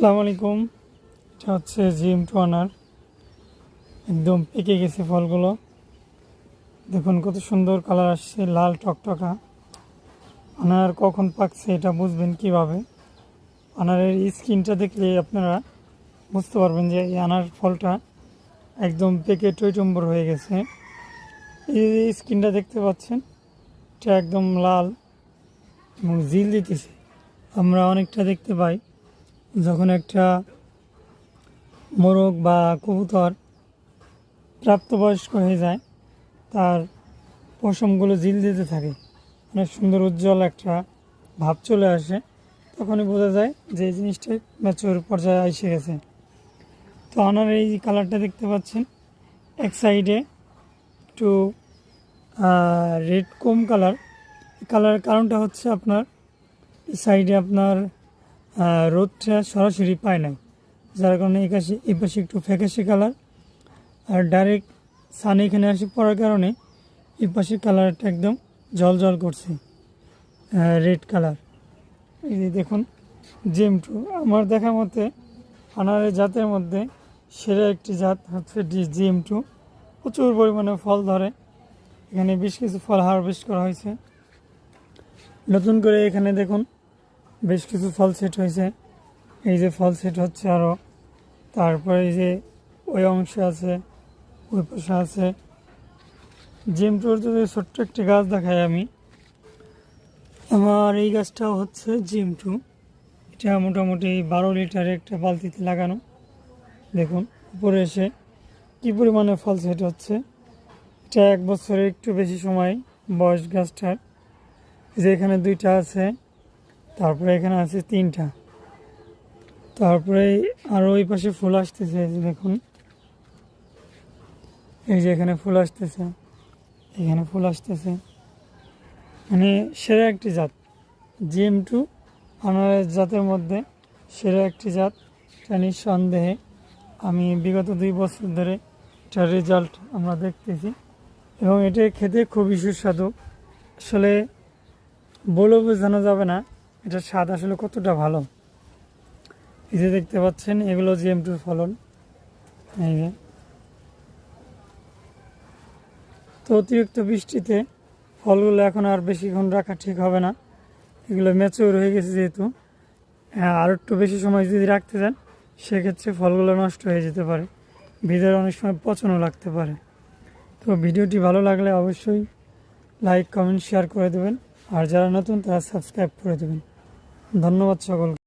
আসসালামু আলাইকুম। এটা হচ্ছে জিম টু আনার। একদম পেকে গেছে ফলগুলো। দেখুন কত সুন্দর কালার আসছে, লাল টকটকা। আনার কখন পাকছে এটা বুঝবেন কীভাবে? আনারের স্কিনটা দেখলে আপনারা বুঝতে পারবেন যে এই আনার ফলটা একদম পেকে টইটম্বর হয়ে গেছে। এই স্কিনটা দেখতে পাচ্ছেন, এটা একদম লাল এবং জিল দিতেছে। আমরা অনেকটা দেখতে পাই। যখন একটা মোরগ বা কবুতর প্রাপ্তবয়স্ক হয়ে যায়, তার পশমগুলো জিল দিতে থাকে। অনেক সুন্দর উজ্জ্বল একটা ভাব চলে আসে। তখনই বোঝা যায় যে এই জিনিসটা ম্যাচুর পর্যায়ে এসে গেছে। তো আনার এই কালারটা দেখতে পাচ্ছেন। এক সাইডে একটু রেড কম কালার কালারের কারণটা হচ্ছে আপনার সাইডে আপনার রোদটা সরাসরি পায় না যার কারণে এই পাশে এই পাশে একটু ফ্যাকাশে কালার। আর ডাইরেক্ট সান এখানে আসে পড়ার কারণে এই পাশের কালারটা একদম জল জল করছে রেড কালার এই যে দেখুন জেম টু আমার দেখা মতে আনারের জাতের মধ্যে সেরা একটি জাত হচ্ছে ডি জিএম টু প্রচুর পরিমাণে ফল ধরে। এখানে বেশ কিছু ফল হারভেস্ট করা হয়েছে। নতুন করে এখানে দেখুন বেশ কিছু ফল সেট হয়েছে। এই যে ফল সেট হচ্ছে আরও তারপরে এই যে ওই অংশে আছে, ওই পাশে আছে। জিম টুর যদি ছোট্ট একটি গাছ দেখাই আমি। আমার এই গাছটাও হচ্ছে জিম টু এটা মোটামুটি বারো লিটারের একটা বালতিতে লাগানো। দেখুন, উপরে এসে কী পরিমাণে ফল সেট হচ্ছে। এটা এক বছরের একটু বেশি সময় বয়স গাছটার। যে এখানে দুইটা আছে। তারপরে এখানে আছে তিনটা। তারপরে আরও ওই পাশে ফুল আসতেছে দেখুন। এই যে এখানে ফুল আসতেছে, এখানে ফুল আসতেছে। মানে সেরা একটি জাত। জিএম টু আনারের জাতের মধ্যে সেরা একটি জাত। এটা নিঃসন্দেহে আমি বিগত দুই বছর ধরে এটার রেজাল্ট আমরা দেখতেছি। এবং এটা খেতে খুবই সুস্বাদু। আসলে বলে বোঝানো যাবে না এটার স্বাদ আসলে কতটা ভালো? এই যে দেখতে পাচ্ছেন এগুলো জিএম টুর ফলন। এই যে। তো অতিরিক্ত বৃষ্টিতে ফলগুলো এখন আর বেশিক্ষণ রাখা ঠিক হবে না। এগুলো ম্যাচিওর হয়ে গেছে যেহেতু। হ্যাঁ, আর একটু বেশি সময় যদি রাখতে চান সেক্ষেত্রে ফলগুলো নষ্ট হয়ে যেতে পারে। ভিতরে অনেক সময় পচনও লাগতে পারে। তো ভিডিওটি ভালো লাগলে অবশ্যই লাইক কমেন্ট শেয়ার করে দেবেন। আর যারা নতুন তারা সাবস্ক্রাইব করে দেবেন। ধন্যবাদ সকলকে।